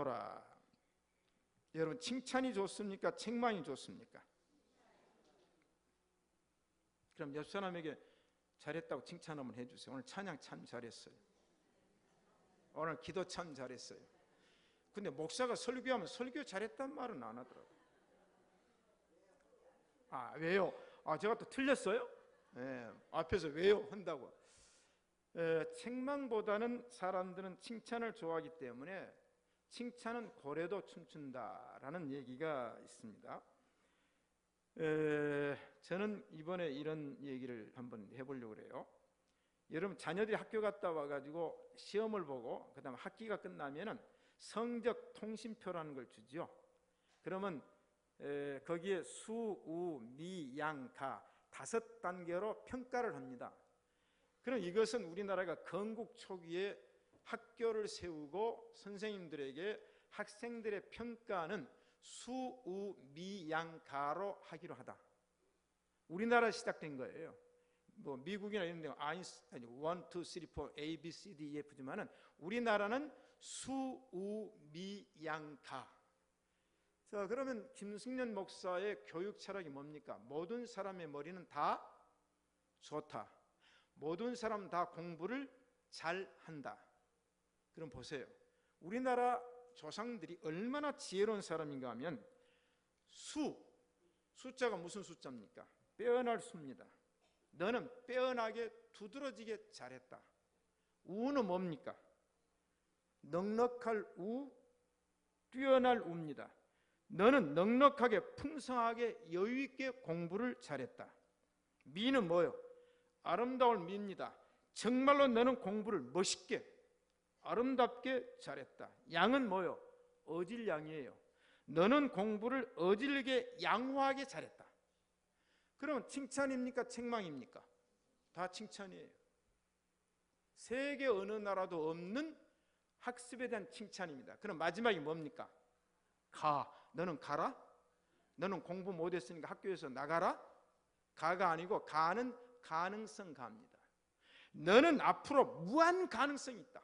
칭찬하노라. 여러분 칭찬이 좋습니까? 책망이 좋습니까? 그럼 옆 사람에게 잘했다고 칭찬 한번 해주세요. 오늘 찬양 참 잘했어요. 오늘 기도 참 잘했어요. 근데 목사가 설교하면 설교 잘했단 말은 안 하더라고요. 아 왜요? 아 제가 또 틀렸어요? 예, 앞에서 왜요? 한다고. 에, 책망보다는 사람들은 칭찬을 좋아하기 때문에 칭찬은 고래도 춤춘다라는 얘기가 있습니다. 에, 저는 이번에 이런 얘기를 한번 해보려고 그래요. 여러분 자녀들이 학교 갔다 와가지고 시험을 보고 그다음 학기가 끝나면은 성적 통신표라는 걸 주죠. 그러면 에, 거기에 수, 우, 미, 양, 가 다섯 단계로 평가를 합니다. 그럼 이것은 우리나라가 건국 초기에 학교를 세우고 선생님들에게 학생들의 평가는 수, 우, 미, 양, 가로 하기로 하다. 우리나라 시작된 거예요. 뭐 미국이나 이런 데 아인스 아니 1 2 3 4 A B C D E F지만은 우리나라는 수, 우, 미, 양, 가. 자, 그러면 김승년 목사의 교육 철학이 뭡니까? 모든 사람의 머리는 다 좋다. 모든 사람 다 공부를 잘 한다. 그럼 보세요. 우리나라 조상들이 얼마나 지혜로운 사람인가 하면 수, 숫자가 무슨 숫자입니까? 빼어날 수입니다. 너는 빼어나게 두드러지게 잘했다. 우는 뭡니까? 넉넉할 우, 뛰어날 우입니다. 너는 넉넉하게 풍성하게 여유 있게 공부를 잘했다. 미는 뭐요? 아름다울 미입니다. 정말로 너는 공부를 멋있게 아름답게 잘했다. 양은 뭐요? 어질 양이에요. 너는 공부를 어질게 양호하게 잘했다. 그러면 칭찬입니까? 책망입니까? 다 칭찬이에요. 세계 어느 나라도 없는 학습에 대한 칭찬입니다. 그럼 마지막이 뭡니까? 가. 너는 가라? 너는 공부 못했으니까 학교에서 나가라? 가가 아니고 가는 가능성 가입니다. 너는 앞으로 무한 가능성이 있다.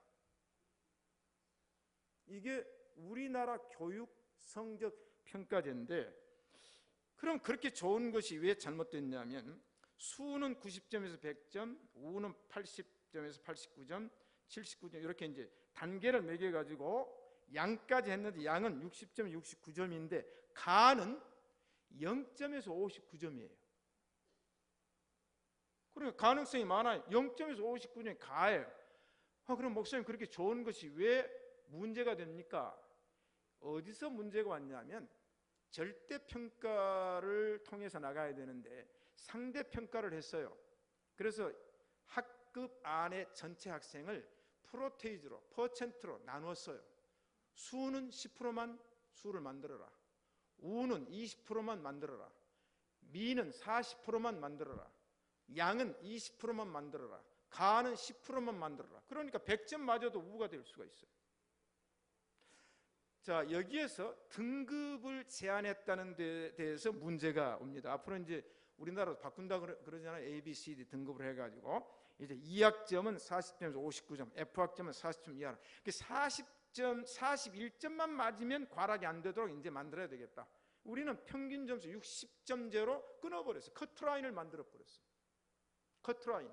이게 우리나라 교육 성적 평가제인데 그럼 그렇게 좋은 것이 왜 잘못됐냐면 수는 90점에서 100점, 우는 80점에서 89점, 79점 이렇게 이제 단계를 매겨 가지고 양까지 했는데 양은 60점, 69점인데 가는 0점에서 59점이에요. 그러니까 가능성이 많아요. 0점에서 59점이 가예요. 아, 그럼 목사님 그렇게 좋은 것이 왜 문제가 됩니까? 어디서 문제가 왔냐면 절대 평가를 통해서 나가야 되는데 상대 평가를 했어요. 그래서 학급 안에 전체 학생을 프로테이즈로 퍼센트로 나누었어요. 수는 10%만 수를 만들어라. 우는 20%만 만들어라. 미는 40%만 만들어라. 양은 20%만 만들어라. 가는 10%만 만들어라. 그러니까 100점 맞아도 우가 될 수가 있어요. 자, 여기에서 등급을 제한했다는 데 대해서 문제가 옵니다. 앞으로 이제 우리나라도 바꾼다 그러잖아요. A, B, C, D 등급을 해가지고 이제 2학점은 40점에서 59점, F학점은 40점 이하로. 40점, 41점만 맞으면 과락이 안 되도록 이제 만들어야 되겠다. 우리는 평균 점수 60점제로 끊어버렸어요. 커트라인을 만들어 버렸어요. 커트라인.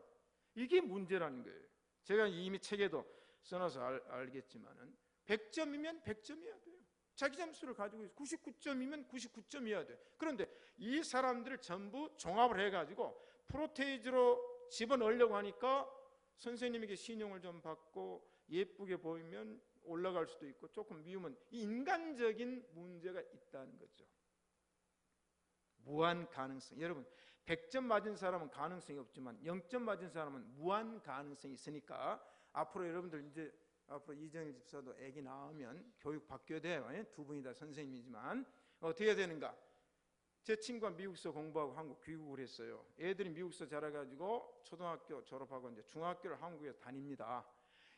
이게 문제라는 거예요. 제가 이미 책에도 써놔서 알, 알겠지만은 100점이면 100점이어야 돼요. 자기 점수를 가지고 99점이면 99점이어야 돼. 그런데 이 사람들을 전부 종합을 해가지고 프로테이즈로 집어넣으려고 하니까 선생님에게 신용을 좀 받고 예쁘게 보이면 올라갈 수도 있고 조금 미우면 인간적인 문제가 있다는 거죠. 무한 가능성. 여러분, 100점 맞은 사람은 가능성이 없지만 0점 맞은 사람은 무한 가능성이 있으니까 앞으로 여러분들 이제 앞으로 이정일 집사도 아기 낳으면 교육 바뀌어야 돼요. 예? 두 분이 다 선생님이지만 어떻게 해야 되는가? 제 친구가 미국서 공부하고 한국 귀국을 했어요. 애들이 미국서 자라가지고 초등학교 졸업하고 이제 중학교를 한국에 다닙니다.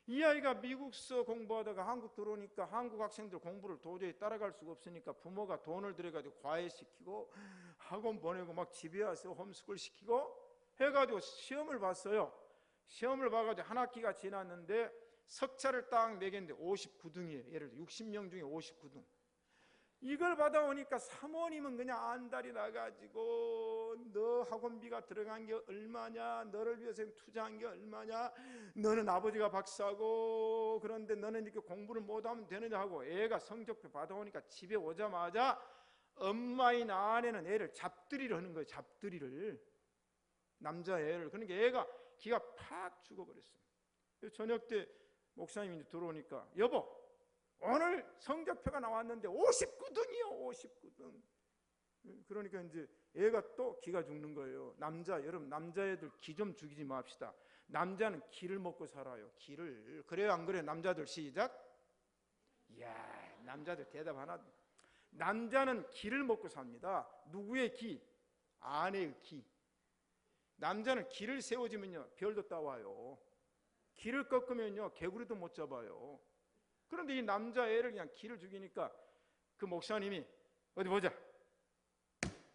이 아이가 미국서 공부하다가 한국 들어오니까 한국 학생들 공부를 도저히 따라갈 수가 없으니까 부모가 돈을 들여가지고 과외시키고 학원 보내고 막 집에 와서 홈스쿨 시키고 해가지고 시험을 봤어요. 시험을 봐가지고 한 학기가 지났는데 석차를 딱 매겼는데 59등이에요. 예를 들어 60명 중에 59등. 이걸 받아오니까 사모님은 그냥 안달이 나가지고 너 학원비가 들어간 게 얼마냐 너를 위해서 투자한 게 얼마냐 너는 아버지가 박사고 그런데 너는 이렇게 공부를 못하면 되느냐 하고 애가 성적표 받아오니까 집에 오자마자 엄마인 아내는 애를 잡들이를 하는 거예요 잡들이를 남자애를 그러니까 애가 기가 팍 죽어버렸어요 저녁 때 목사님이 들어오니까 여보 오늘 성적표가 나왔는데 59등이요 59등. 그러니까 이제 애가 또 기가 죽는 거예요. 남자 여러분 남자애들 기 좀 죽이지 맙시다. 남자는 기를 먹고 살아요 기를. 그래요 안 그래요? 남자들 시작. 이야 남자들 대답 하나. 남자는 기를 먹고 삽니다. 누구의 기? 아내의 기. 남자는 기를 세워지면요 별도 따와요 기를 꺾으면요 개구리도 못 잡아요 그런데 이 남자 애를 그냥 기를 죽이니까 그 목사님이 어디 보자.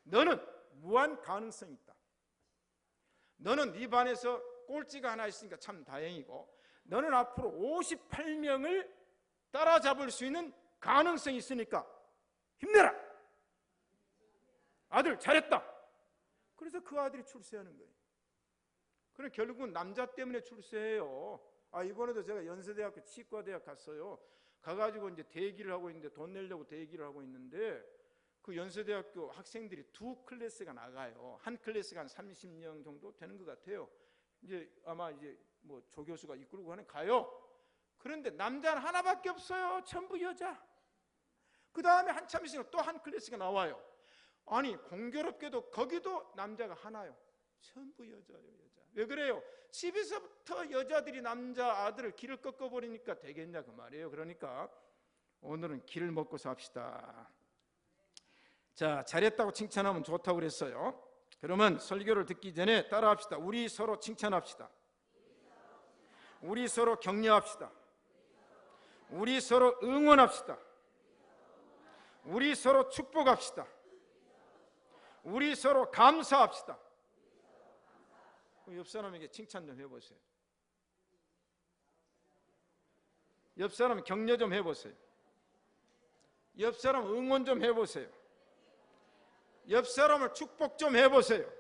너는 무한 가능성이 있다. 너는 네 반에서 꼴찌가 하나 있으니까 참 다행이고 너는 앞으로 58명을 따라잡을 수 있는 가능성이 있으니까 힘내라. 아들 잘했다. 그래서 그 아들이 출세하는 거예요. 그럼 결국은 남자 때문에 출세해요. 아 이번에도 제가 연세대학교 치과대학 갔어요. 가가지고 이제 대기를 하고 있는데 돈 내려고 대기를 하고 있는데 그 연세대학교 학생들이 두 클래스가 나가요. 한 클래스가 한 30명 정도 되는 것 같아요. 이제 아마 이제 뭐 조교수가 이끌고 가는 가요. 그런데 남자는 하나밖에 없어요. 전부 여자. 그 다음에 한참 있으면 또 한 클래스가 나와요. 아니 공교롭게도 거기도 남자가 하나요. 전부 여자예요, 여자. 왜 그래요? 집에서부터 여자들이 남자 아들을 길을 꺾어버리니까 되겠냐 그 말이에요. 그러니까 오늘은 길을 먹고 삽시다. 자, 잘했다고 칭찬하면 좋다고 그랬어요. 그러면 설교를 듣기 전에 따라합시다. 우리 서로 칭찬합시다. 우리 서로 격려합시다. 우리 서로 응원합시다. 우리 서로 축복합시다. 우리 서로 감사합시다. 옆 사람에게 칭찬 좀 해보세요. 옆 사람 격려 좀 해보세요. 옆 사람 응원 좀 해보세요. 옆 사람을 축복 좀 해보세요.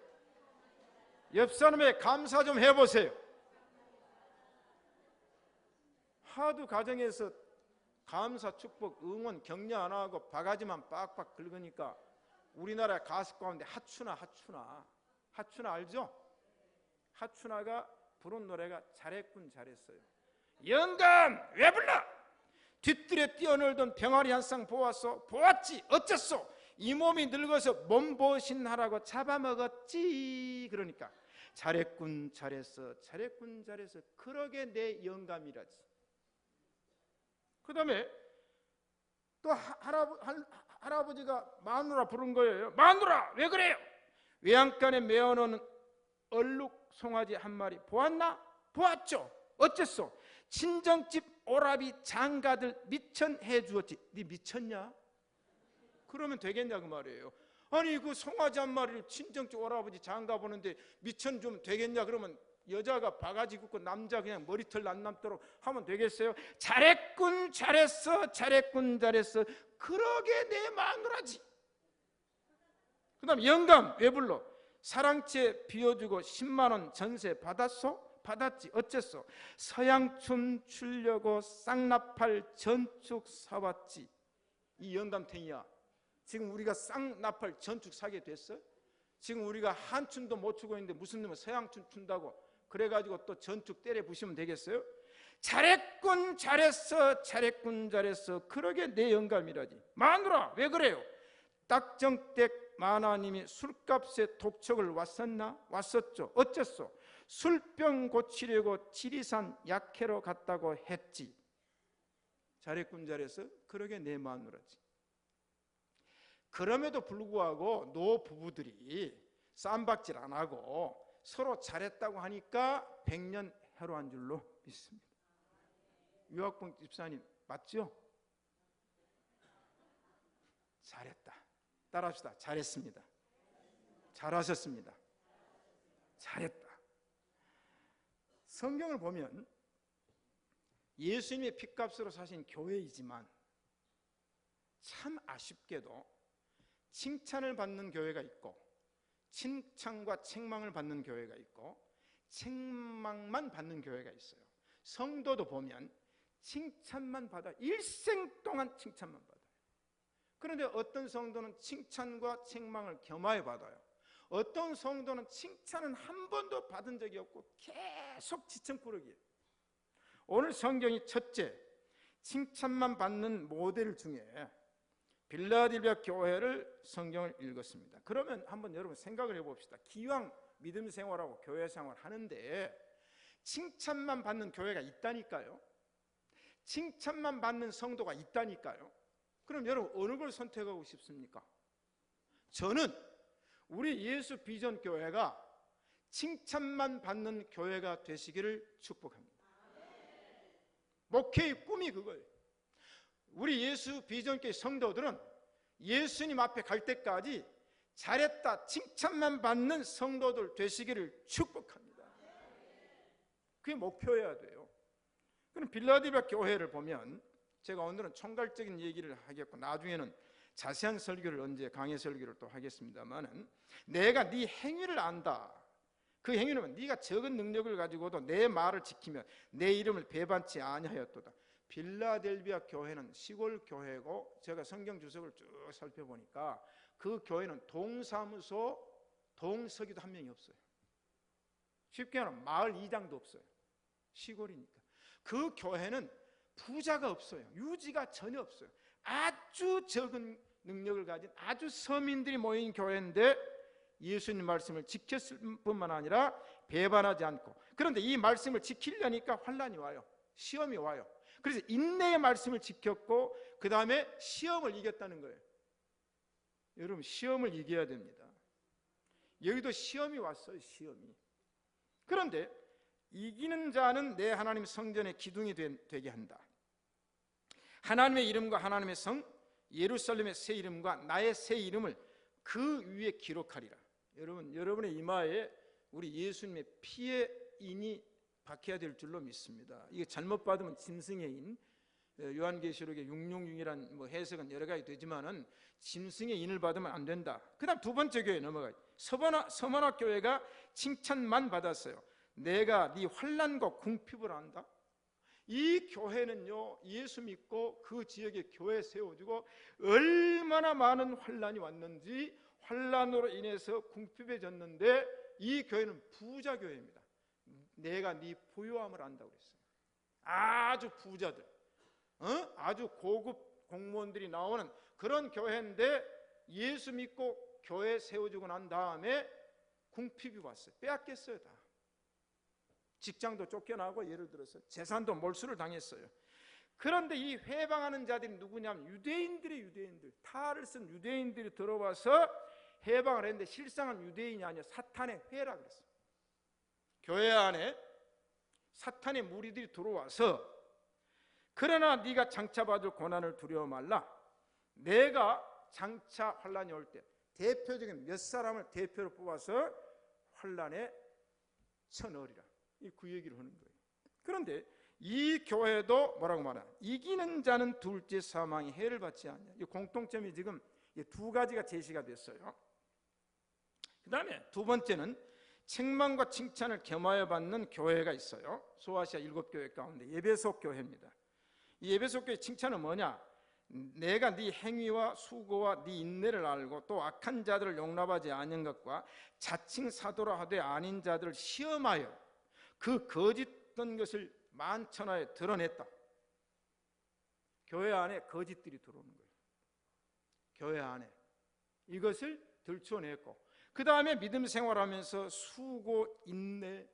옆 사람의 감사 좀 해보세요. 하도 가정에서 감사, 축복, 응원, 격려 안 하고 바가지만 빡빡 긁으니까 우리나라 가수 가운데 하추나 하추나 하추나 알죠? 하춘아가 부른 노래가 잘했군 잘했어요. 영감 왜 불러? 뒤뜰에 뛰어놀던 병아리 한 쌍 보았어. 보았지 어쨌소 이 몸이 늙어서 몸보신 하라고 잡아먹었지. 그러니까 잘했군 잘했어 잘했군 잘했어. 그러게 내 영감이라지. 그 다음에 또 할아버, 할아버지가 마누라 부른 거예요. 마누라 왜 그래요? 외양간에 메어놓은 얼룩 송아지 한 마리 보았나? 보았죠. 어째서 친정집 오라비 장가들 미천 해 주었지. 네 미쳤냐? 그러면 되겠냐 그 말이에요. 아니 그 송아지 한 마리를 친정집 오라버지 장가 보는데 미천 좀 되겠냐 그러면 여자가 바가지 굽고 남자 그냥 머리털 안 남도록 하면 되겠어요? 잘했군 잘했어 잘했군 잘했어 그러게 내 마누라지 그 다음 영감 왜 불러? 사랑채 비워주고 10만 원 전세 받았소? 받았지 어째서 서양춤 추려고 쌍나팔 전축 사왔지 이 영감탱이야 지금 우리가 쌍나팔 전축 사게 됐어? 지금 우리가 한춤도 못 추고 있는데 무슨 놈은 서양춤 춘다고 그래가지고 또 전축 때려 부시면 되겠어요? 잘했군 잘했어 잘했군 잘했어 그러게 내 영감이라지 마누라 왜 그래요? 딱정댁 마나님이 술값에 독촉을 왔었나? 왔었죠. 어째서? 술병 고치려고 지리산 약해로 갔다고 했지. 잘했군 잘했어? 그러게 내 마누라지. 그럼에도 불구하고 노 부부들이 쌈박질 안 하고 서로 잘했다고 하니까 백년 해로한 줄로 믿습니다. 유학봉 집사님 맞죠? 잘했다. 따라합시다. 잘했습니다. 잘하셨습니다. 잘했다. 성경을 보면 예수님의 핏값으로 사신 교회이지만 참 아쉽게도 칭찬을 받는 교회가 있고 칭찬과 책망을 받는 교회가 있고 책망만 받는 교회가 있어요. 성도도 보면 칭찬만 받아 일생 동안 칭찬만 받아요. 그런데 어떤 성도는 칭찬과 책망을 겸하여 받아요. 어떤 성도는 칭찬은 한 번도 받은 적이 없고 계속 지청꾸러기예요. 오늘 성경이 첫째 칭찬만 받는 모델 중에 빌라델비아 교회를 성경을 읽었습니다. 그러면 한번 여러분 생각을 해봅시다. 기왕 믿음 생활하고 교회 생활 하는데 칭찬만 받는 교회가 있다니까요. 칭찬만 받는 성도가 있다니까요. 그럼 여러분 어느 걸 선택하고 싶습니까? 저는 우리 예수 비전 교회가 칭찬만 받는 교회가 되시기를 축복합니다. 목회의 꿈이 그거예요. 우리 예수 비전교회 성도들은 예수님 앞에 갈 때까지 잘했다 칭찬만 받는 성도들 되시기를 축복합니다. 그게 목표여야 돼요. 그럼 빌라델비아 교회를 보면 제가 오늘은 총괄적인 얘기를 하겠고 나중에는 자세한 설교를 언제 강의 설교를 또 하겠습니다만은 내가 네 행위를 안다. 그 행위는 네가 적은 능력을 가지고도 내 말을 지키면 내 이름을 배반치 아니하였도다. 빌라델비아 교회는 시골 교회고 제가 성경 주석을 쭉 살펴보니까 그 교회는 동사무소 동서기도 한 명이 없어요. 쉽게 말하면 마을 이장도 없어요. 시골이니까. 그 교회는 부자가 없어요. 유지가 전혀 없어요. 아주 적은 능력을 가진 아주 서민들이 모인 교회인데 예수님 말씀을 지켰을 뿐만 아니라 배반하지 않고 그런데 이 말씀을 지키려니까 환란이 와요. 시험이 와요. 그래서 인내의 말씀을 지켰고 그 다음에 시험을 이겼다는 거예요. 여러분 시험을 이겨야 됩니다. 여기도 시험이 왔어요. 시험이. 그런데 이기는 자는 내 하나님 성전의 기둥이 되, 게 한다. 하나님의 이름과 하나님의 성 예루살렘의 새 이름과 나의 새 이름을 그 위에 기록하리라. 여러분 여러분의 이마에 우리 예수님의 피의 인이 박혀야 될 줄로 믿습니다. 이게 잘못 받으면 짐승의 인, 어, 요한계시록의 666이란 뭐 해석은 여러 가지 되지만은 짐승의 인을 받으면 안 된다. 그다음 두 번째 교회 넘어가요. 서머나 서머나 교회가 칭찬만 받았어요. 내가 네 환란과 궁핍을 안다. 이 교회는요 예수 믿고 그 지역에 교회 세워주고 얼마나 많은 환란이 왔는지 환란으로 인해서 궁핍해졌는데 이 교회는 부자 교회입니다. 내가 네 부유함을 안다고 그랬어요. 아주 부자들, 어? 아주 고급 공무원들이 나오는 그런 교회인데 예수 믿고 교회 세워주고 난 다음에 궁핍이 왔어요. 빼앗겼어요 다. 직장도 쫓겨나고 예를 들어서 재산도 몰수를 당했어요. 그런데 이 해방하는 자들이 누구냐면 유대인들의 유대인들, 탈을 쓴 유대인들이 들어와서 해방을 했는데 실상은 유대인이 아니라 사탄의 회라 그랬어요. 교회 안에 사탄의 무리들이 들어와서 그러나 네가 장차 받을 고난을 두려워 말라. 내가 장차 환란이 올 때 대표적인 몇 사람을 대표로 뽑아서 환란에 쳐넣으리라. 그 얘기를 하는 거예요. 그런데 이 교회도 뭐라고 말하나? 이기는 자는 둘째 사망이 해를 받지 않냐. 이 공통점이 지금 두 가지가 제시가 됐어요. 그 다음에 두 번째는 책망과 칭찬을 겸하여 받는 교회가 있어요. 소아시아 일곱 교회 가운데 예배소 교회입니다. 이 예배소 교회 칭찬은 뭐냐? 내가 네 행위와 수고와 네 인내를 알고 또 악한 자들을 용납하지 않은 것과 자칭 사도라 하되 아닌 자들을 시험하여 그 거짓된 것을 만천하에 드러냈다. 교회 안에 거짓들이 들어오는 거예요. 교회 안에 이것을 들추어냈고 그 다음에 믿음 생활하면서 수고 인내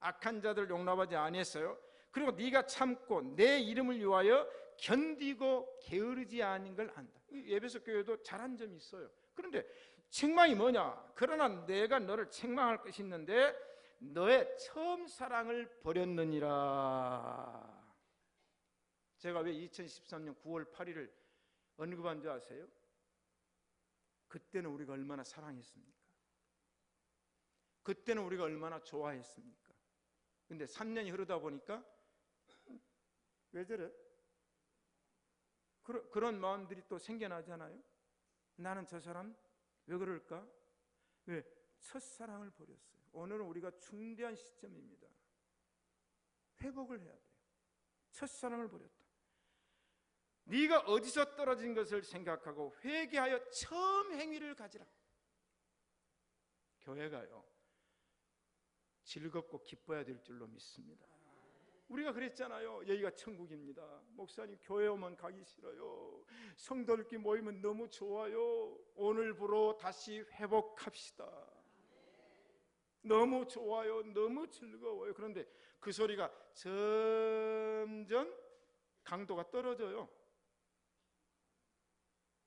악한 자들 용납하지 아니했어요. 그리고 네가 참고 내 이름을 위하여 견디고 게으르지 않은 걸 안다. 예배석 교회도 잘한 점이 있어요. 그런데 책망이 뭐냐? 그러나 내가 너를 책망할 것이 있는데 너의 처음 사랑을 버렸느니라. 제가 왜 2013년 9월 8일을 언급한 줄 아세요? 그때는 우리가 얼마나 사랑했습니까? 그때는 우리가 얼마나 좋아했습니까? 근데 3년이 흐르다 보니까 왜 저래? 그러, 그런 마음들이 또 생겨나잖아요. 나는 저 사람 왜 그럴까? 왜 첫사랑을 버렸어요. 오늘은 우리가 중대한 시점입니다. 회복을 해야 돼요. 첫사랑을 버렸다. 네가 어디서 떨어진 것을 생각하고 회개하여 처음 행위를 가지라. 교회가요. 즐겁고 기뻐야 될 줄로 믿습니다. 우리가 그랬잖아요. 여기가 천국입니다. 목사님 교회 오면 가기 싫어요. 성도들끼리 모이면 너무 좋아요. 오늘부로 다시 회복합시다. 너무 좋아요. 너무 즐거워요. 그런데 그 소리가 점점 강도가 떨어져요.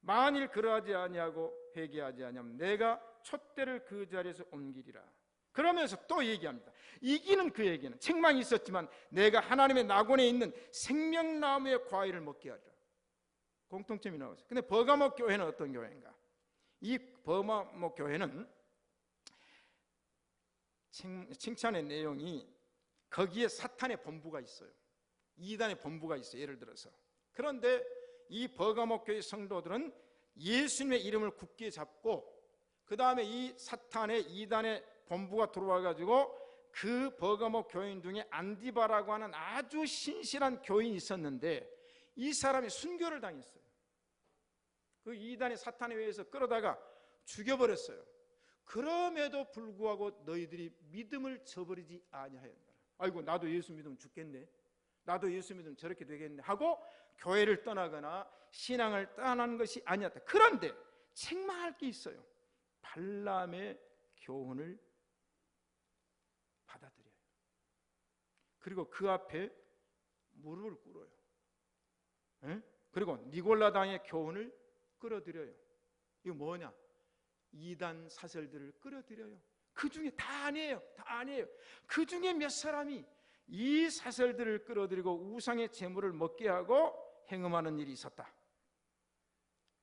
만일 그러하지 아니하고 회개하지 아니하면 내가 촛대를 그 자리에서 옮기리라. 그러면서 또 얘기합니다. 이기는 그에게는 책망이 있었지만 내가 하나님의 낙원에 있는 생명나무의 과일을 먹게 하리라. 공통점이 나오죠. 근데 버가모 교회는 어떤 교회인가? 이 버가모 교회는 칭찬의 내용이 거기에 사탄의 본부가 있어요. 이단의 본부가 있어요. 예를 들어서. 그런데 이 버가모 교회 성도들은 예수님의 이름을 굳게 잡고 그 다음에 이 사탄의 이단의 본부가 들어와 가지고 그 버가모 교인 중에 안디바라고 하는 아주 신실한 교인이 있었는데 이 사람이 순교를 당했어요. 그 이단의 사탄에 의해서 끌어다가 죽여버렸어요. 그럼에도 불구하고 너희들이 믿음을 저버리지 아니하였노라. 아이고 나도 예수 믿으면 죽겠네. 나도 예수 믿으면 저렇게 되겠네 하고 교회를 떠나거나 신앙을 떠난 것이 아니었다. 그런데 책망할 게 있어요. 발람의 교훈을 받아들여요. 그리고 그 앞에 무릎을 꿇어요. 에? 그리고 니골라당의 교훈을 끌어들여요. 이거 뭐냐? 이단 사설들을 끌어들여요. 그 중에 다 아니에요. 다 아니에요. 그 중에 몇 사람이 이 사설들을 끌어들이고 우상의 재물을 먹게 하고 행음하는 일이 있었다.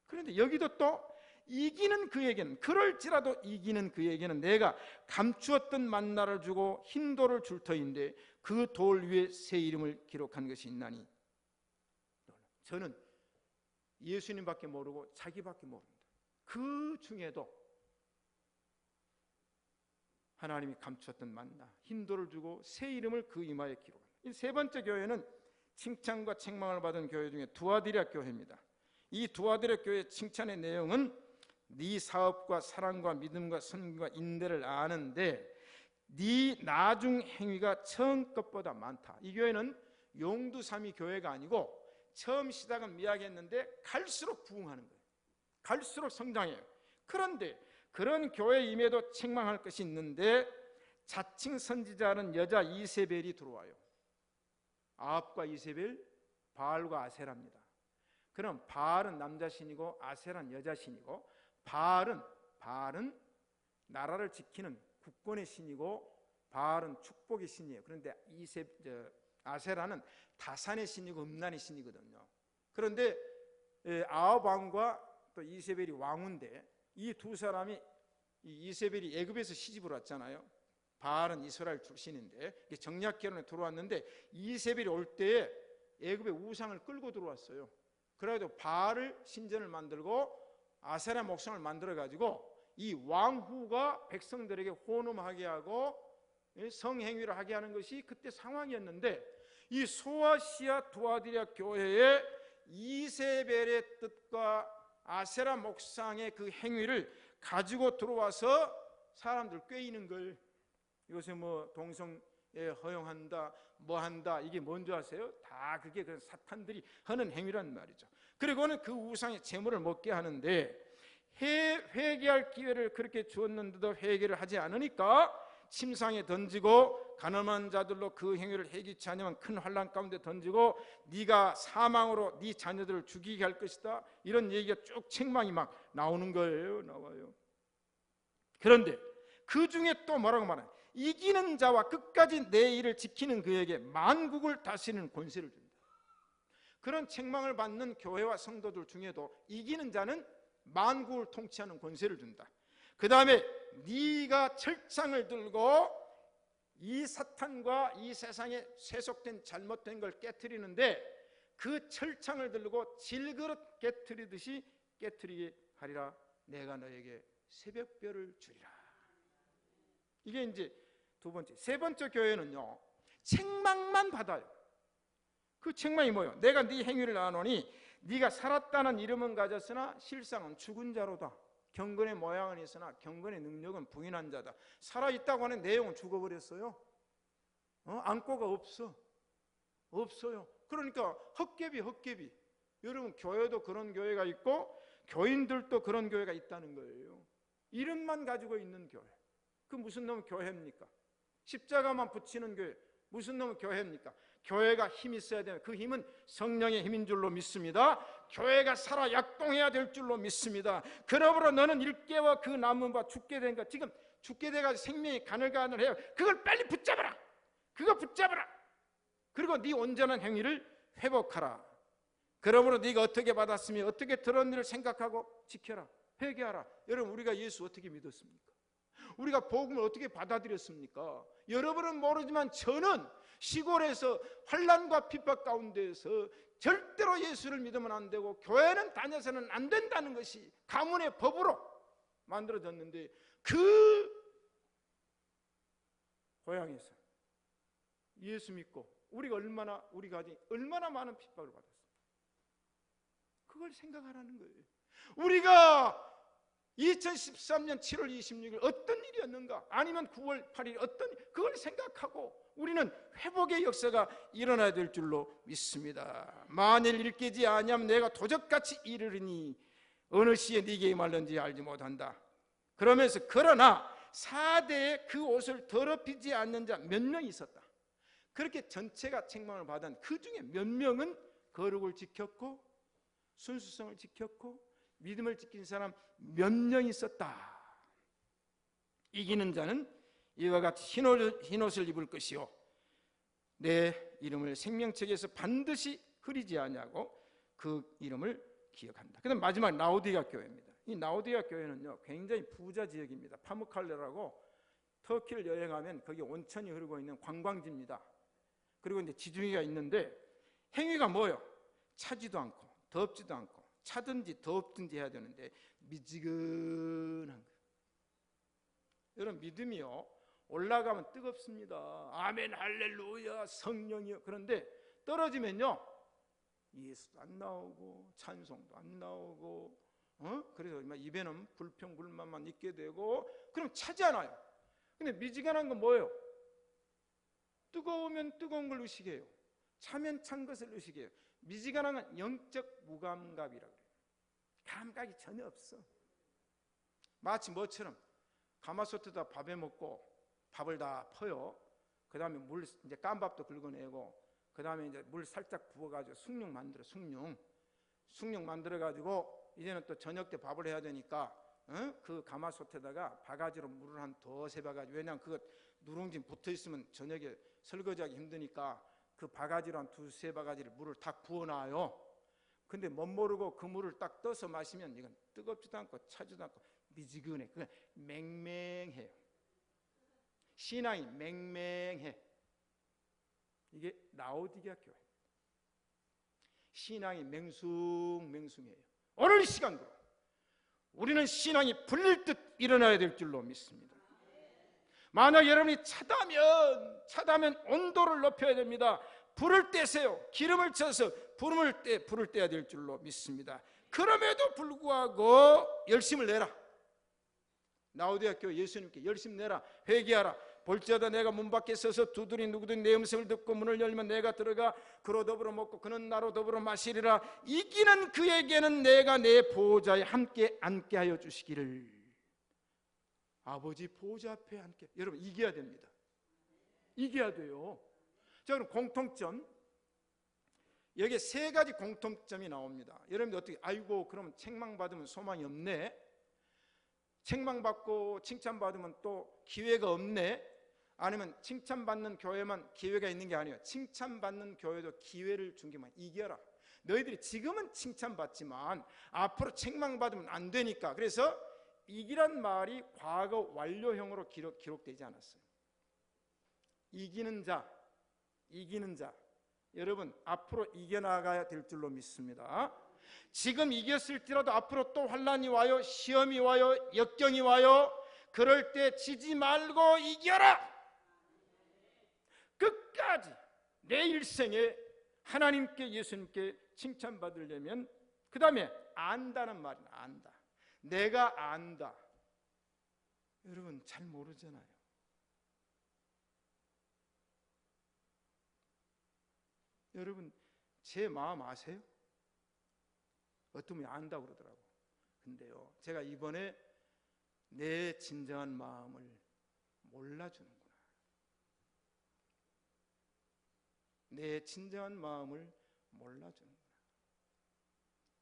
그런데 여기도 또 이기는 그에게는 그럴지라도 이기는 그에게는 내가 감추었던 만나를 주고 흰 돌을 줄 터인데 그 돌 위에 새 이름을 기록한 것이 있나니 저는 예수님밖에 모르고 자기밖에 모릅니다. 그 중에도 하나님이 감추었던 만나 흰 돌을 주고 새 이름을 그 이마에 기록한 세 번째 교회는 칭찬과 책망을 받은 교회 중에 두아디랴 교회입니다. 이 두아디랴 교회 칭찬의 내용은 네 사업과 사랑과 믿음과 선과 인대를 아는데 네 나중 행위가 처음 것보다 많다. 이 교회는 용두삼이 교회가 아니고 처음 시작은 미약했는데 갈수록 부흥하는 거예요. 갈수록 성장해요. 그런데 그런 교회임에도 책망할 것이 있는데 자칭 선지자는 여자 이세벨이 들어와요. 아합과 이세벨, 바알과 아세라입니다. 그럼 바알은 남자 신이고 아세라는 여자 신이고 바알은 바알은 나라를 지키는 국권의 신이고 바알은 축복의 신이에요. 그런데 이세 저, 아세라는 다산의 신이고 음란의 신이거든요. 그런데 아합 왕과 또 이세벨이 왕인데 이 두 사람이 이 이세벨이 애굽에서 시집을 왔잖아요. 바알은 이스라엘 출신인데 정략 결혼에 들어왔는데 이세벨이 올 때에 애굽의 우상을 끌고 들어왔어요. 그래가지고 바알을 신전을 만들고 아세라 목성을 만들어 가지고 이 왕후가 백성들에게 혼음하게 하고 성행위를 하게 하는 것이 그때 상황이었는데 이 소아시아 두아디랴 교회의 이세벨의 뜻과 아세라 목상의 그 행위를 가지고 들어와서 사람들 꿰이는 걸 이것에 뭐 동성에 허용한다 뭐 한다 이게 뭔지 아세요? 다 그게 그 사탄들이 하는 행위란 말이죠. 그리고는 그 우상의 재물을 먹게 하는데 회개할 기회를 그렇게 주었는데도 회개를 하지 않으니까 침상에 던지고 가늠한 자들로 그 행위를 해기치 않으면 큰 환란 가운데 던지고 네가 사망으로 네 자녀들을 죽이게 할 것이다. 이런 얘기가 쭉 책망이 막 나오는 거예요 나와요. 그런데 그 중에 또 뭐라고 말하냐 이기는 자와 끝까지 내 일을 지키는 그에게 만국을 다스리는 권세를 준다. 그런 책망을 받는 교회와 성도들 중에도 이기는 자는 만국을 통치하는 권세를 준다. 그 다음에 네가 철창을 들고 이 사탄과 이 세상에 세속된 잘못된 걸 깨뜨리는데 그 철창을 들고 질그릇 깨뜨리듯이 깨뜨리게 하리라. 내가 너에게 새벽별을 주리라. 이게 이제 두 번째. 세 번째 교회는요 책망만 받아요. 그 책망이 뭐예요? 내가 네 행위를 아노니 네가 살았다는 이름은 가졌으나 실상은 죽은 자로다 경건의 모양은 있으나 경건의 능력은 부인한 자다. 살아있다고 하는 내용은 죽어버렸어요. 어? 안고가 없어. 없어요. 그러니까 헛개비 헛개비. 여러분 교회도 그런 교회가 있고 교인들도 그런 교회가 있다는 거예요. 이름만 가지고 있는 교회. 그 무슨 놈 교회입니까? 십자가만 붙이는 교회. 무슨 놈 교회입니까? 교회가 힘 있어야 되는 그 힘은 성령의 힘인 줄로 믿습니다. 교회가 살아 약동해야 될 줄로 믿습니다. 그러므로 너는 일개와 그바 죽게 된것 지금 죽게 돼가지고 생명이 가늘가늘해요. 그걸 빨리 붙잡아라. 그거 붙잡아라. 그리고 네 온전한 행위를 회복하라. 그러므로 네가 어떻게 받았으며 어떻게 일을 생각하고 지켜라. 회개하라. 여러분 우리가 예수 어떻게 믿었습니까? 우리가 복음을 어떻게 받아들였습니까? 여러분은 모르지만 저는 시골에서 환란과 핍박 가운데에서 절대로 예수를 믿으면 안 되고 교회는 다녀서는 안 된다는 것이 가문의 법으로 만들어졌는데 그 고향에서 예수 믿고 우리가 얼마나 우리 가정이 얼마나 많은 핍박을 받았습니까? 그걸 생각하라는 거예요. 우리가 2013년 7월 26일 어떤 일이었는가 아니면 9월 8일 어떤 그걸 생각하고 우리는 회복의 역사가 일어나야 될 줄로 믿습니다. 만일 일깨지 아니하면 내가 도적같이 이르리니 어느 시에 네게 말는지 알지 못한다. 그러면서 그러나 사대에 그 옷을 더럽히지 않는 자 몇 명 있었다. 그렇게 전체가 책망을 받은 그 중에 몇 명은 거룩을 지켰고 순수성을 지켰고 믿음을 지킨 사람 몇 명 있었다. 이기는 자는 이와 같이 흰옷을, 흰옷을 입을 것이요 내 이름을 생명책에서 반드시 흐리지 아니하고 그 이름을 기억한다. 그다음 마지막 나우디아 교회입니다. 이 나우디아 교회는요 굉장히 부자 지역입니다. 파무칼레라고 터키를 여행하면 거기 온천이 흐르고 있는 관광지입니다. 그리고 이제 지중해가 있는데 행위가 뭐요? 차지도 않고 덥지도 않고 차든지 덥든지 해야 되는데 미지근한 거. 여러분 믿음이요 올라가면 뜨겁습니다. 아멘 할렐루야 성령이요. 그런데 떨어지면요 예수도 안 나오고 찬송도 안 나오고 어? 그래서 입에는 불평불만만 있게 되고 그럼 차지 않아요. 근데 미지근한 건 뭐예요? 뜨거우면 뜨거운 걸 의식해요. 차면 찬 것을 의식해요. 미지근한 건 영적 무감각이라고 그래요. 감각이 전혀 없어. 마치 뭐처럼 가마솥에다 밥에 먹고 밥을 다 퍼요. 그 다음에 물 이제 깐밥도 긁어내고 그 다음에 이제 물 살짝 부어가지고 숭늉 만들어 숭늉 숭늉 만들어가지고 이제는 또 저녁 때 밥을 해야 되니까 어? 그 가마솥에다가 바가지로 물을 한 두세 바가지 왜냐하면 그거 누룽지 붙어 있으면 저녁에 설거지하기 힘드니까 그 바가지로 한 두세 바가지를 물을 딱 부어놔요. 근데 못 모르고 그 물을 딱 떠서 마시면 이건 뜨겁지도 않고 차지도 않고 미지근해. 그냥 맹맹해요. 신앙이 맹맹해. 이게 라오디게아 교회. 신앙이 맹숭맹숭해요. 어느 시간도 우리는 신앙이 불릴 듯 일어나야 될 줄로 믿습니다. 만약 여러분이 차다면 차다면 온도를 높여야 됩니다. 불을 떼세요. 기름을 쳐서 불을 떼 불을 떼야 될 줄로 믿습니다. 그럼에도 불구하고 열심을 내라. 나우디학교 예수님께 열심 내라. 회개하라. 볼지어다 내가 문 밖에 서서 두드리 누구든 내 음성을 듣고 문을 열면 내가 들어가 그로 더불어 먹고 그는 나로 더불어 마시리라. 이기는 그에게는 내가 내 보호자에 함께 앉게 하여 주시기를. 아버지 보호자 앞에 함께 여러분 이겨야 됩니다. 이겨야 돼요. 자 그럼 공통점 여기 세 가지 공통점이 나옵니다. 여러분들 어떻게 아이고 그럼 책망 받으면 소망이 없네. 책망 받고 칭찬 받으면 또 기회가 없네. 아니면 칭찬받는 교회만 기회가 있는 게 아니에요. 칭찬받는 교회도 기회를 준 게만 이겨라. 너희들이 지금은 칭찬받지만 앞으로 책망받으면 안 되니까. 그래서 이기란 말이 과거 완료형으로 기록, 기록되지 않았어요. 이기는 자, 이기는 자. 여러분 앞으로 이겨나가야 될 줄로 믿습니다. 지금 이겼을지라도 앞으로 또 환란이 와요, 시험이 와요, 역경이 와요. 그럴 때 지지 말고 이겨라. 끝까지 내 일생에 하나님께 예수님께 칭찬받으려면 그 다음에 안다는 말이야 안다. 내가 안다. 여러분 잘 모르잖아요. 여러분 제 마음 아세요? 어떤 분이 안다고 그러더라고. 근데요 제가 이번에 내 진정한 마음을 몰라주는구나 내 진정한 마음을 몰라주는구나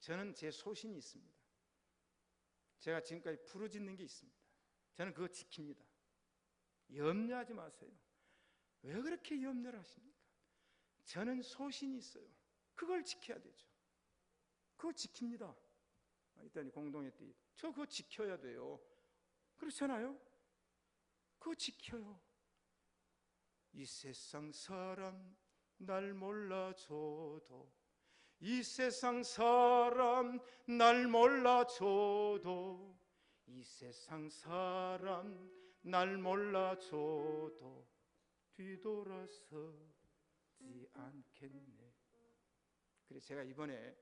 저는 제 소신이 있습니다. 제가 지금까지 부르짖는 게 있습니다. 저는 그거 지킵니다. 염려하지 마세요. 왜 그렇게 염려를 하십니까? 저는 소신이 있어요. 그걸 지켜야 되죠. 그거 지킵니다. 일단 공동회 때저 그거 지켜야 돼요. 그렇잖아요. 그거 지켜요. 이 세상 사람 날 몰라줘도 이 세상 사람 날 몰라줘도 이 세상 사람 날 몰라줘도 뒤돌아서지 않겠네. 그래서 제가 이번에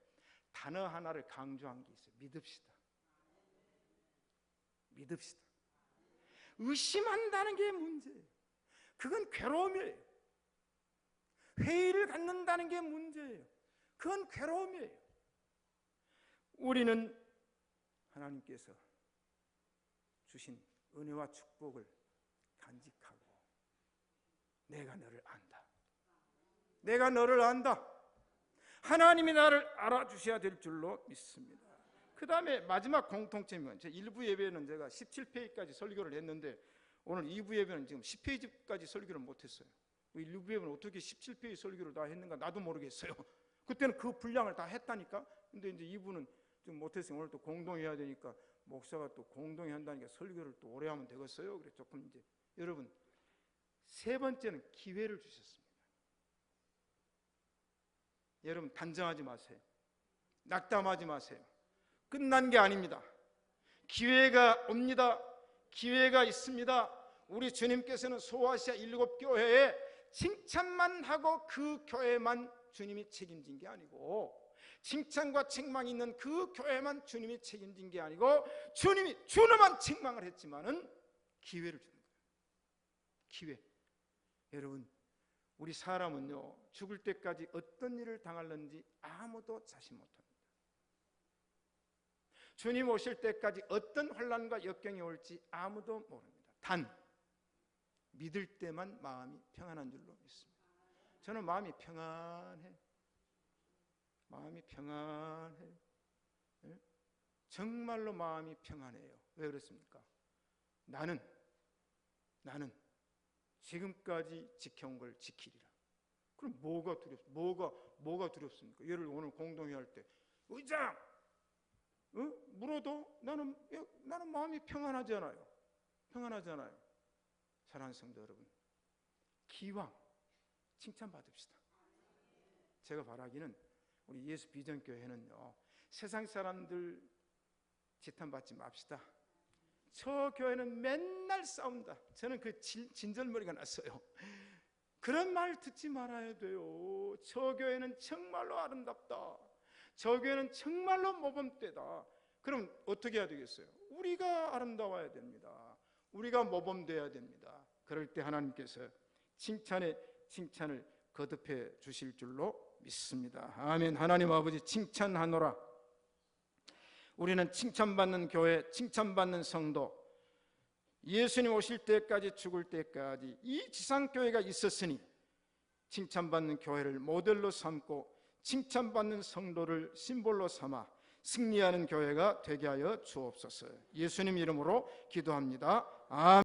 단어 하나를 강조한 게 있어요. 믿읍시다. 믿읍시다. 의심한다는 게 문제예요. 그건 괴로움이에요. 회의를 갖는다는 게 문제예요. 그건 괴로움이에요. 우리는 하나님께서 주신 은혜와 축복을 간직하고 내가 너를 안다. 내가 너를 안다. 하나님이 나를 알아주셔야 될 줄로 믿습니다. 그 다음에 마지막 공통점은 제 1부 예배는 제가 17페이지까지 설교를 했는데 오늘 2부 예배는 지금 10페이지까지 설교를 못했어요. 1부 예배는 어떻게 17페이지 설교를 다 했는가 나도 모르겠어요. 그때는 그 분량을 다 했다니까. 근데 이제 2부는 좀 못했으니 오늘 또 공동해야 되니까 목사가 또 공동해 한다니까 설교를 또 오래 하면 되겠어요. 그래 조금 이제 여러분 세 번째는 기회를 주셨습니다. 여러분 단정하지 마세요. 낙담하지 마세요. 끝난 게 아닙니다. 기회가 옵니다. 기회가 있습니다. 우리 주님께서는 소아시아 일곱 교회에 칭찬만 하고 그 교회만 주님이 책임진 게 아니고 칭찬과 책망이 있는 그 교회만 주님이 책임진 게 아니고 주님이 주님만 책망을 했지만은 기회를 주는 거예요. 기회. 여러분, 우리 사람은요 죽을 때까지 어떤 일을 당할는지 아무도 자신 못합니다. 주님 오실 때까지 어떤 환란과 역경이 올지 아무도 모릅니다. 단 믿을 때만 마음이 평안한 줄로 믿습니다. 저는 마음이 평안해. 마음이 평안해. 예? 정말로 마음이 평안해요. 왜 그렇습니까? 나는 나는 지금까지 지켜온 걸 지키리라. 그럼 뭐가 두렵? 뭐가 뭐가 두렵습니까? 예를 오늘 공동회 할 때 의장 어? 물어도 나는 나는 마음이 평안하잖아요. 평안하잖아요. 사랑하는 성도 여러분, 기왕 칭찬 받읍시다. 제가 바라기는 우리 예수 비전 교회는요 세상 사람들 지탄 받지 맙시다. 저 교회는 맨날 싸운다. 저는 그 진, 진절머리가 났어요. 그런 말 듣지 말아야 돼요. 저 교회는 정말로 아름답다. 저 교회는 정말로 모범되다. 그럼 어떻게 해야 되겠어요? 우리가 아름다워야 됩니다. 우리가 모범돼야 됩니다. 그럴 때 하나님께서 칭찬에 칭찬을 거듭해 주실 줄로 믿습니다. 아멘. 하나님 아버지 칭찬하노라. 우리는 칭찬받는 교회, 칭찬받는 성도, 예수님 오실 때까지 죽을 때까지 이 지상교회가 있었으니 칭찬받는 교회를 모델로 삼고 칭찬받는 성도를 심볼로 삼아 승리하는 교회가 되게 하여 주옵소서. 예수님 이름으로 기도합니다. 아멘.